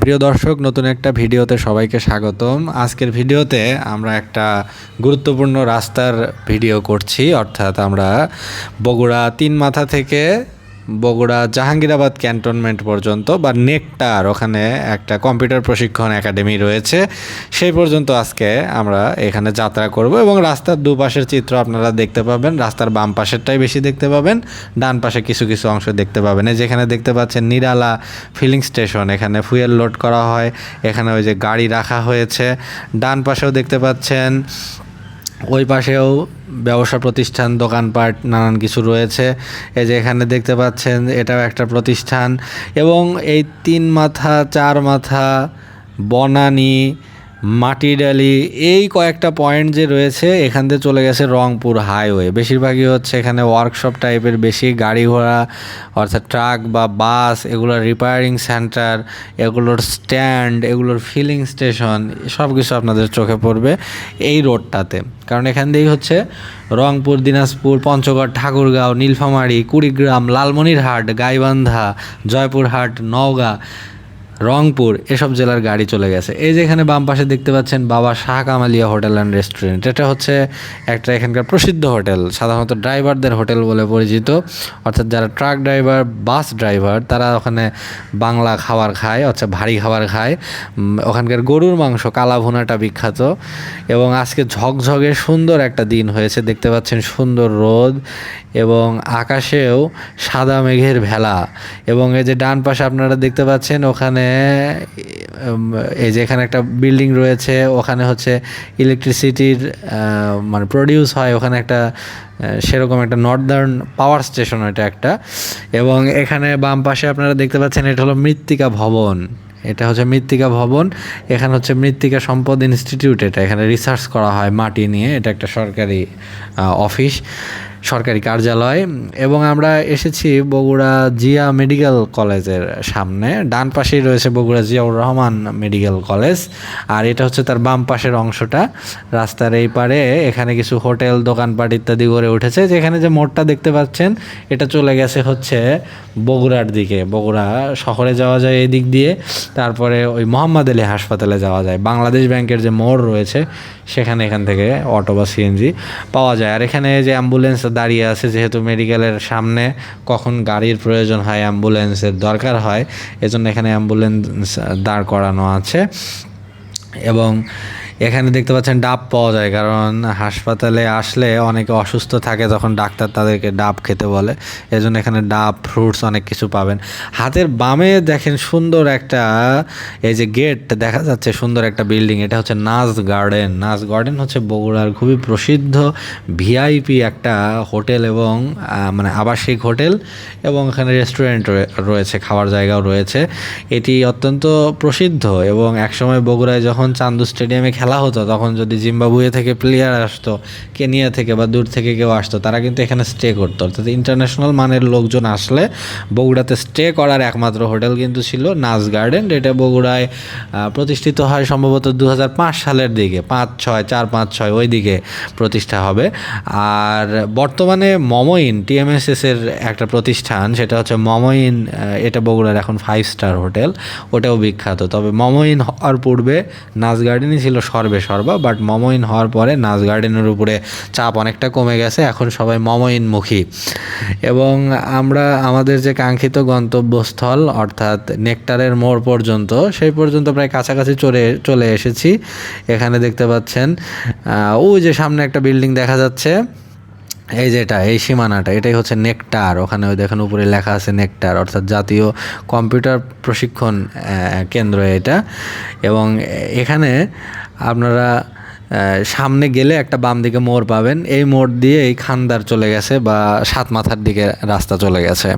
প্রিয় দর্শক, নতুন একটা ভিডিওতে সবাইকে স্বাগতম। আজকের ভিডিওতে আমরা একটা গুরুত্বপূর্ণ রাস্তার ভিডিও করছি, অর্থাৎ আমরা বগুড়া তিন মাথা থেকে বগুড়া জাহাঙ্গীরাবাদ ক্যান্টনমেন্ট পর্যন্ত বা নেকটার ওখানে একটা কম্পিউটার প্রশিক্ষণ একাডেমি রয়েছে। সেই পর্যন্ত আজকে আমরা এখানে যাত্রা করব এবং রাস্তার দুপাশের চিত্র আপনারা দেখতে পাবেন। রাস্তার বাম পাশেরটাই বেশি দেখতে পাবেন। ডান পাশে কিছু কিছু অংশ দেখতে পাবেন। যেখানে দেখতে পাচ্ছেন নিরালা ফিলিং স্টেশন এখানে ফুয়েল লোড করা হয়। এখানে ওই যে গাড়ি রাখা হয়েছে। ডান পাশেও দেখতে পাচ্ছেন ওই পাশেও ব্যবসা প্রতিষ্ঠান, দোকানপাট, নানান কিছু রয়েছে। এই যে এখানে দেখতে পাচ্ছেন, এটাও একটা প্রতিষ্ঠান। এবং এই তিন মাথা, চার মাথা, বনানী মাটিডালি এই কয়েকটা পয়েন্ট যে রয়েছে, এখান থেকে চলে গেছে রংপুর হাইওয়ে বেশিরভাগই হচ্ছে এখানে ওয়ার্কশপ টাইপের বেশি গাড়ি ঘোড়া, অর্থাৎ ট্রাক বা বাস এগুলোর রিপেয়ারিং সেন্টার এগুলোর স্ট্যান্ড এগুলোর ফিলিং স্টেশন সব কিছু আপনাদের চোখে পড়বে এই রোডটাতে কারণ এখান দিয়েই হচ্ছে রংপুর, দিনাজপুর, পঞ্চগড়, ঠাকুরগাঁও, নীলফামারী, কুড়িগ্রাম, লালমনিরহাট, গাইবান্ধা, জয়পুরহাট, নওগাঁ। রংপুর, এসব জেলার গাড়ি চলে গেছে। এই যে এখানে বাম পাশে দেখতে পাচ্ছেন Baba Shah Kamalia hotel and restaurant. এটা হচ্ছে একটা এখানকার প্রসিদ্ধ হোটেল, সাধারণত ড্রাইভারদের হোটেল বলে পরিচিত। অর্থাৎ যারা ট্রাক ড্রাইভার, বাস ড্রাইভার, তারা ওখানে বাংলা খাবার খায় অর্থাৎ ভারী খাবার খায়। ওখানকার গরুর মাংস, কালা ভুনাটা বিখ্যাত। এবং আজকে ঝকঝকে সুন্দর একটা দিন হয়েছে, দেখতে পাচ্ছেন সুন্দর রোদ এবং আকাশেও সাদা মেঘের ভেলা। এবং এই যে ডান পাশে আপনারা দেখতে পাচ্ছেন, ওখানে এই যে এখানে একটা বিল্ডিং রয়েছে, ওখানে হচ্ছে ইলেকট্রিসিটির মানে প্রডিউস হয়, ওখানে একটা সেরকম একটা নর্দার্ন পাওয়ার স্টেশন এটা একটা। এবং এখানে বাম পাশে আপনারা দেখতে পাচ্ছেন, এটা হলো মৃত্তিকা ভবন। এটা হচ্ছে মৃত্তিকা ভবন, এখানে হচ্ছে মৃত্তিকা সম্পদ ইনস্টিটিউট এটা। এখানে রিসার্চ করা হয় মাটি নিয়ে, এটা একটা সরকারি অফিস সরকারি কার্যালয়, এবং আমরা এসেছি বগুড়া জিয়া মেডিকেল কলেজের সামনে। ডান পাশেই রয়েছে বগুড়া জিয়াউর রহমান মেডিকেল কলেজ, আর এটা হচ্ছে তার বাম পাশের অংশটা। রাস্তার এই পারে এখানে কিছু হোটেল, দোকানপাট ইত্যাদি গড়ে উঠেছে, যেখানে যে মোড়টা দেখতে পাচ্ছেন, এটা চলে গেছে হচ্ছে বগুড়ার দিকে। বগুড়া শহরে যাওয়া যায় এই দিক দিয়ে, তারপরে ওই মোহাম্মদ আলী হাসপাতালে যাওয়া যায়। বাংলাদেশ ব্যাংকের যে মোড় রয়েছে, সেখানে এখান থেকে অটো বা সিএনজি পাওয়া যায়। আর এখানে যে অ্যাম্বুলেন্স দাঁড়িয়ে আছে যেহেতু মেডিকেলের সামনে, কখন গাড়ির প্রয়োজন হয় অ্যাম্বুলেন্সের দরকার হয়, এজন্য এখানে অ্যাম্বুলেন্স দাঁড় করানো আছে। এবং এখানে দেখতে পাচ্ছেন ডাব পাওয়া যায়, কারণ হাসপাতালে আসলে অনেকে অসুস্থ থাকে তখন ডাক্তার তাদেরকে ডাব খেতে বলে। এজন্য এখানে ডাব, ফ্রুটস অনেক কিছু পাবেন। হাতের বামে দেখেন সুন্দর একটা, এই যে গেট দেখা যাচ্ছে সুন্দর একটা বিল্ডিং, এটা হচ্ছে নাজ গার্ডেন। নাজ গার্ডেন হচ্ছে বগুড়ার খুবই প্রসিদ্ধ ভিআইপি একটা হোটেল এবং মানে আবাসিক হোটেল এবং এখানে রেস্টুরেন্ট রয়েছে, খাওয়ার জায়গাও রয়েছে। এটি অত্যন্ত প্রসিদ্ধ এবং একসময় বগুড়ায় যখন চান্দু স্টেডিয়ামে খেলা হতো, তখন যদি জিম্বাবুয়ে থেকে প্লেয়ার আসতো, কেনিয়া থেকে বা দূর থেকে কেউ আসতো, তারা কিন্তু এখানে স্টে করতো। অর্থাৎ ইন্টারন্যাশনাল মানের লোকজন আসলে বগুড়াতে স্টে করার একমাত্র হোটেল কিন্তু ছিল নাজ গার্ডেন এটা বগুড়ায় প্রতিষ্ঠিত হয় সম্ভবত দু হাজার পাঁচ সালের দিকে, পাঁচ ছয়, চার পাঁচ ছয় ওই দিকে প্রতিষ্ঠা হবে। আর বর্তমানে মমইন টিএমএসএস এর একটা প্রতিষ্ঠান, সেটা হচ্ছে মমইন এটা বগুড়ার এখন ফাইভ স্টার হোটেল, ওটাও বিখ্যাত। তবে মমইন হওয়ার পূর্বে নাচ গার্ডেনই ছিল সর্বে সর্বা বাট মমইন হওয়ার পরে নাচ গার্ডেনের উপরে চাপ অনেকটা কমে গেছে, এখন সবাই মমইনমুখী। এবং আমরা, আমাদের যে কাঙ্ক্ষিত গন্তব্যস্থল, অর্থাৎ নেকটারের মোড় পর্যন্ত, সেই পর্যন্ত প্রায় কাছাকাছি চলে চলে এসেছি। এখানে দেখতে পাচ্ছেন ওই যে সামনে একটা বিল্ডিং দেখা যাচ্ছে। এই যেটা, এই সীমানাটা, এটাই হচ্ছে নেকটার ওখানে ওই দেখেন উপরে লেখা আছে নেকটার অর্থাৎ জাতীয় কম্পিউটার প্রশিক্ষণ কেন্দ্র এটা। এবং এখানে আপনারা সামনে গেলে একটা বাম দিকে মোড় পাবেন। এই মোড় দিয়ে এই খান্দার চলে গেছে বা সাত মাথার দিকে রাস্তা চলে গেছে।